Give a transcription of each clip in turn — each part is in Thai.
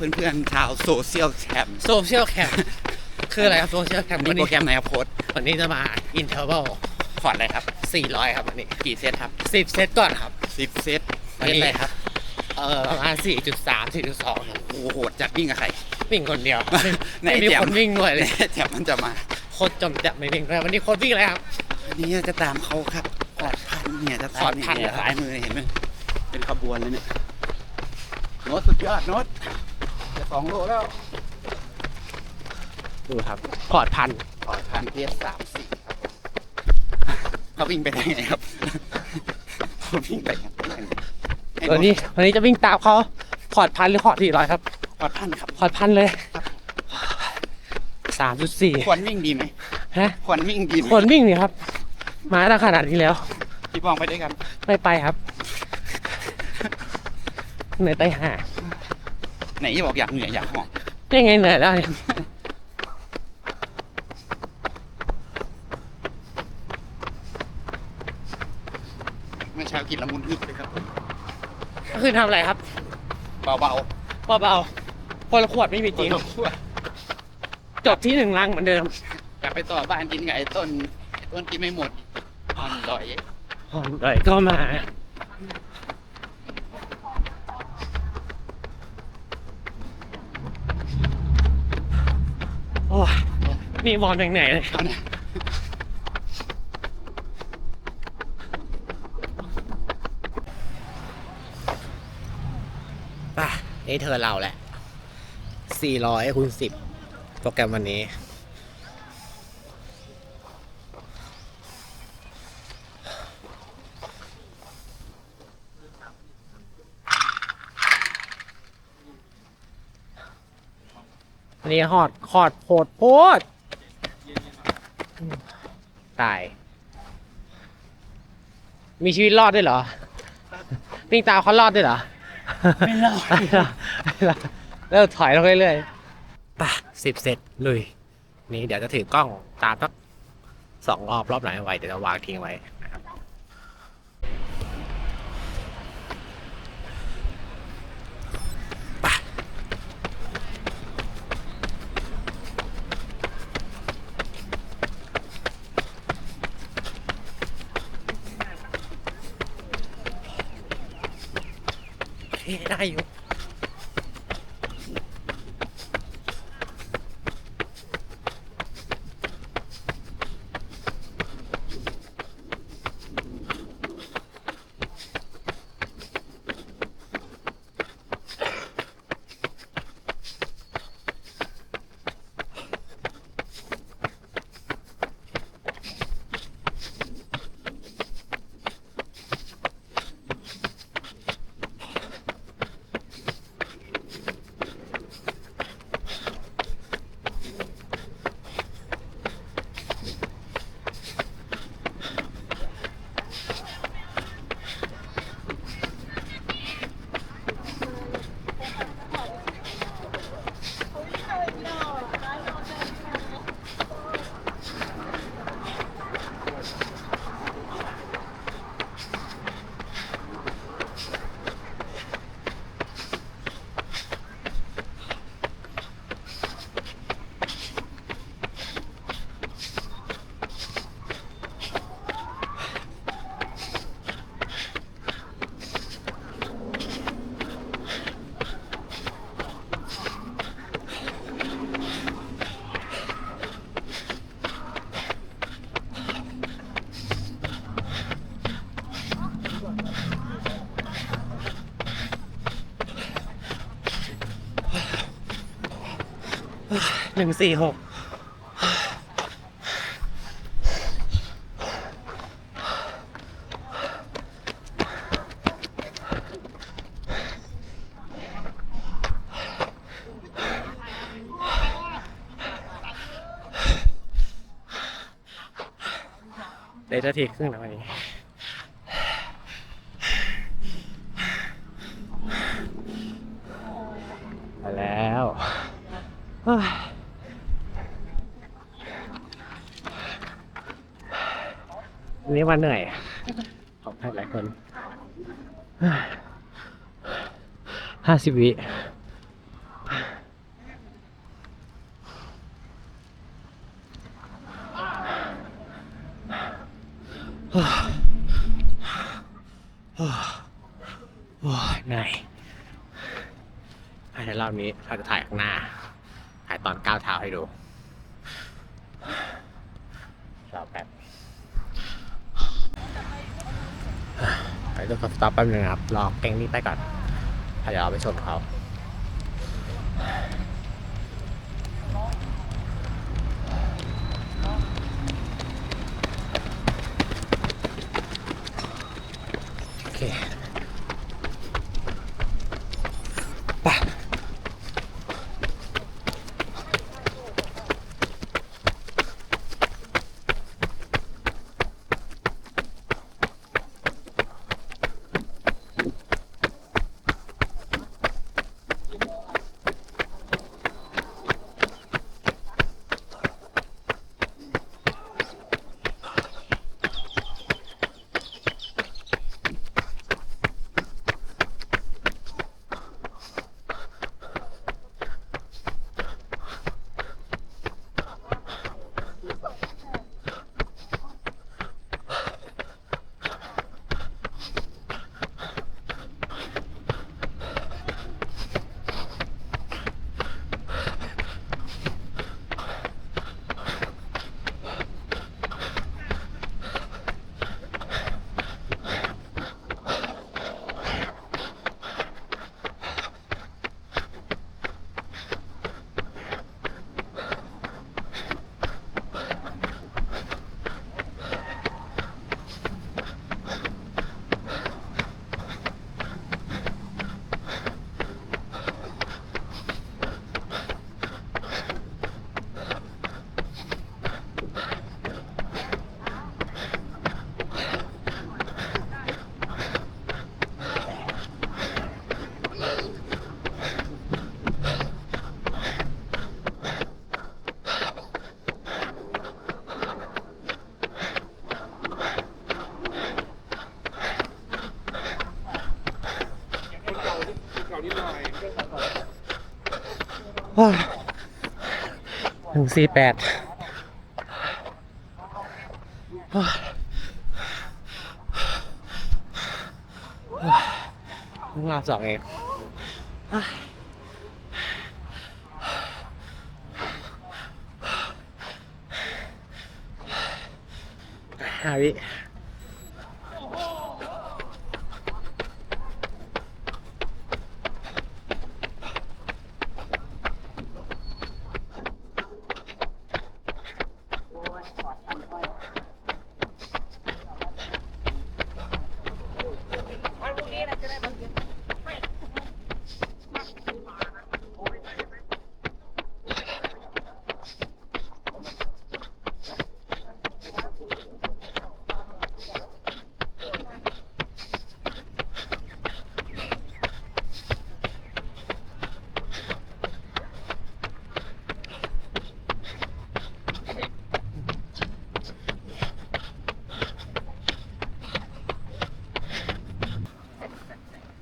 ครับเพื่อนๆชาวโซเชียลแคมโซเชียลแคมคืออะไรครับโซเชียลแคมมีวันโปรนี้แกรมไหนครับโค้ดวันนี้จะมาอินเทอร์วัลพอร์ตอะไรครับ 400 ครับวันนี้กี่เซตครับ 10 เซตก่อนครับสิบเซตวันนี้อะไรครับเอ่อประมาณ4.3 4.2โอ้โหโหดจัดวิ่งกับใครวิ่งคนเดียวไหนไม่มีแจ่มคนวิ่งด้วยเลยแถมมันจะมาโคตรจมจับไม่วิ่งเลยวันนี้โคตรวิ่งอะไรครับอันนี้จะตามเขาครับขอดพันเนี่ยจะตามขอดพันเนี่ยเหรอครับซ้ายมือเห็นไหมเป็นขบวนเลยเนี่ยโน้ตสุดยอดโน้ตจะ สองโลแล้วดูครับพอร์ตพันขอดพันเทียสามสี่ครับเขาวิ่งไปได้ไงครับเขาวิ่งไปยังไงให้วันนี้วันนี้จะวิ่งตามเขาพอร์ตพันหรือพอร์ต400ครับขอดพันครับ พอร์ตพันเลย3.4ควรวิ่งดีไหมฮะควรวิ่งดีไหมคนวิ่งนี่ครับ มาตั้งขนาดนี้แล้ว พี่บองไปด้วยกันไม่ไปครับเหนื่อยไปหา ไหนที่บอกอยากเหนื่อยอยากหอบยังไงเหนื่อยแล้วเนี่ยเมื่อเช้ากินละมุนอึบเลยครับก็คือทำอะไรครับเบาเบาๆคนละขวดไม่มีๆจริงทั่วจบที่หนึ่งลังเหมือนเดิมกลับไปต่อบ้านกินกับไอ้ต้นต้นกินไม่หมดอร่อย หอมเลยก็มา นี่บอลแไหนเลยเอาเนี่ยป่ะนี่เธอเราแหละ 400คูณ10 โปรแกรมวันนี้อันนี้หอดขอดโพดโพด ตาย มีชีวิตรอดด้วยเหรอปิ้งตามเขารอดด้วยเหรอ ไม่รอดไม่รอดไม่รอดเริ่มถอยลงเรื่อยๆป่ะสิบเสร็จลุย นี่เดี๋ยวจะถือกล้องตามสักสองรอบรอบไหนไว้เดี๋ยวจะวางทิ้งไว้นะครับป่ะ โอเค หนึ่งสี่หกเดี๋ยวจะทีครึ่งแล้ววันนี้ วันนี้วันเหนื่อย ขอบคุณหลายคนห้าสิบวิโอ้ยนายให้จะรอบนี้เราจะถ่ายข้างหน้า ตอนก้าวเท้าให้ดูรอแป๊บไปดูสต็อปแป๊บนึงนะครับ รอแกงนี้ไปก่อนเดี๋ยวเราไปชนเขา หนึ่งสี่แปดเพิ่งมาสองเองหาวิ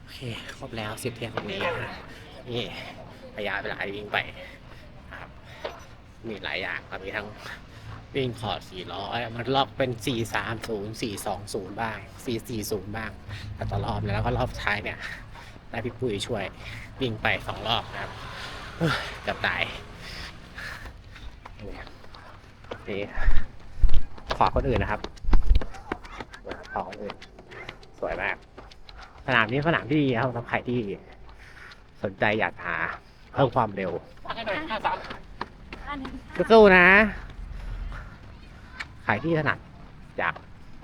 โอเค สิบเที่ยงตรงนี้นะนี่ระยะเวลาวิ่งไปครับมีหลายอย่างครับมีทั้งวิ่งขอด400 มันล็อกเป็น 430 420 บ้าง 440 บ้างแต่ต่อรอบแล้วก็รอบท้ายเนี่ยได้พี่ปุ้ยช่วยวิ่งไปสองรอบครับกือบตายนี่ขอคนอื่นนะครับขอคนอื่น สวยมาก สนามนี้สนามที่ดีครับสำหรับใครที่สนใจอยากหาเพิ่มความเร็วสู้ๆนะ ใครที่ถนัดอยาก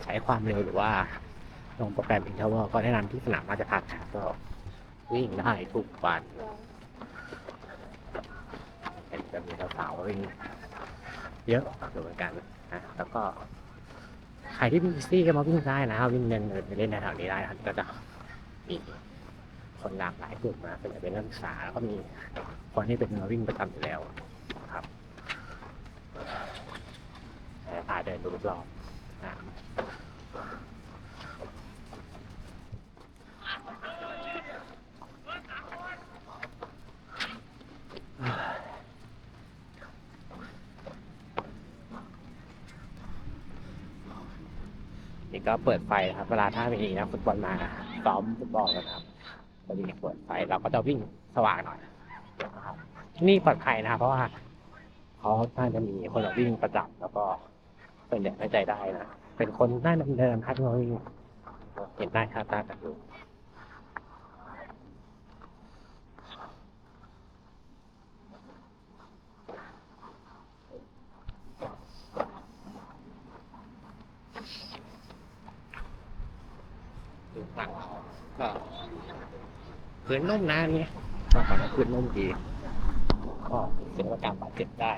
ใช้ความเร็วหรือว่าลงโปรแกรมอินเทอร์วก็แนะนำที่สนามราชพัฒน์ครับก็วิ่งได้ทุกวันเห็นจะมีสาวๆวิ่งเยอะอยู่เหมือนกันนะแล้วก็ใครที่มีซี่ก็มาวิ่งได้นะครับวิ่งเดินเดินไปเล่นในแถวนี้ได้นะครับก็จะ มีคนหลากหลายกลุ่มนะเป็นจะเป็นนักศึกษาแล้วก็มีคนที่เป็นมาวิ่งประจำอยู่แล้วครับแต่พาเดินดูรอบนะนี่ก็เปิดไฟนะครับ เวลาถ้ามีนักฟุตบอลมา ซ้อมฟุตบอลนะครับจะมีเปิดไฟเราก็จะวิ่งสว่างหน่อยนี่ปลอดภัยนะครับ เพราะว่าเขาน่าจะมีคนมาวิ่งประจำแล้วก็ส่วนใหญ่ไว้ใจได้นะ เป็นคนน่าเดิมๆครับที่มาวิ่งเห็นได้คาตากันอยู่ดูหลัง เขาก็พื้นนมนะอันนี่ก็ฝั่งนี้พื้นนมดีก็เสียงการบาดเจ็บได้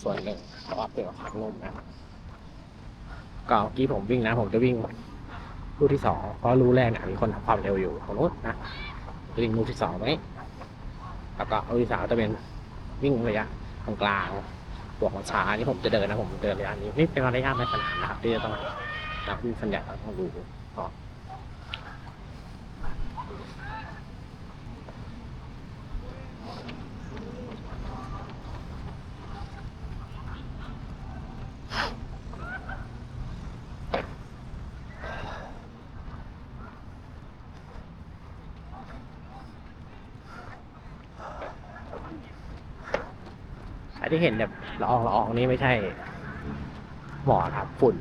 ส่วนหนึ่งเพราะว่าเป็นของพักนุ่มนะก็เมื่อกี้ผมวิ่งนะ ผมจะวิ่งลูกที่สองเพราะรู้แรกเนี่ยมีคนทำความเร็วอยู่ของนู้นนะวิ่งลูกที่สองไหมแล้วก็ลูกที่สามจะเป็นวิ่งระยะกลางๆบวกของช้านี่ผมจะเดินนะผมเดินระยะนี้นี่เป็นระยะในสนามนะครับที่จะต้องนักวิ่งสัญญาต้องดูก็อัน ที่เห็นแบบละอองละอองนี่ไม่ใช่หมอกครับ ฝุ่น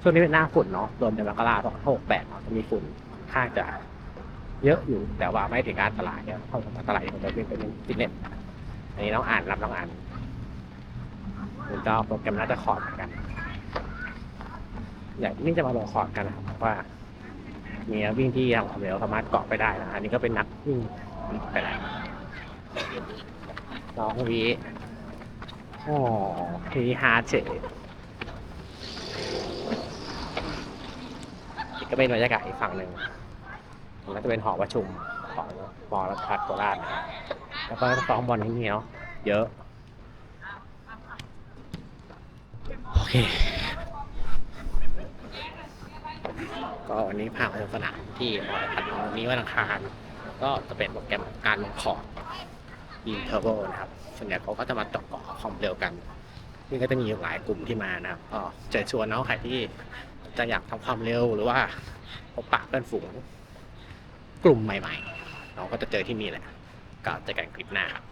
ช่วงนี้เป็นหน้าฝุ่นเนาะรวมเดือนมกราคมหกแปดเนาะจะมีฝุ่นค่าจะเยอะอยู่แต่ว่าไม่ถึงอันตรายเนี่ยเพราะอันตรายผมจะเป็นเป็นฟิตเนสอันนี้ต้องอ่านรับต้องอ่านมันก็โปรแกรมน่าจะคอร์ดเหมือนกัน อย่างนี้จะมาลงคอร์ดกันนะครับเพราะว่ามีวิ่งที่ทำความเร็วสามารถเกาะไปได้นะอันนี้ก็เป็นนักวิ่งไปได้ น้องวีอ๋อวีฮาเฉยก็เป็นบรรยากาศอีกฝั่งหนึ่งมันก็จะเป็นหอประชุมของมอรัฐพัฒน์โคราชแล้วก็ซ้อมบอลที่นี่เนาะเยอะ โอเค ก็วันนี้พาไปสนามที่มอรัฐพัฒน์วันนี้วันอังคาร ก็จะเป็นโปรแกรมการลงคอร์ด อินเทอร์โบนะครับส่วนใหญ่เขาก็จะมาต่อเกาะขอมเร็วกันนี่ก็จะมีหลายกลุ่มที่มานะครับก็จะชวนน้องใครที่จะอยากทำความเร็วหรือว่าพบปะเพื่อนฝูงกลุ่มใหม่ๆเราก็จะเจอที่นี่แหละก็เจอกันคลิปหน้าครับ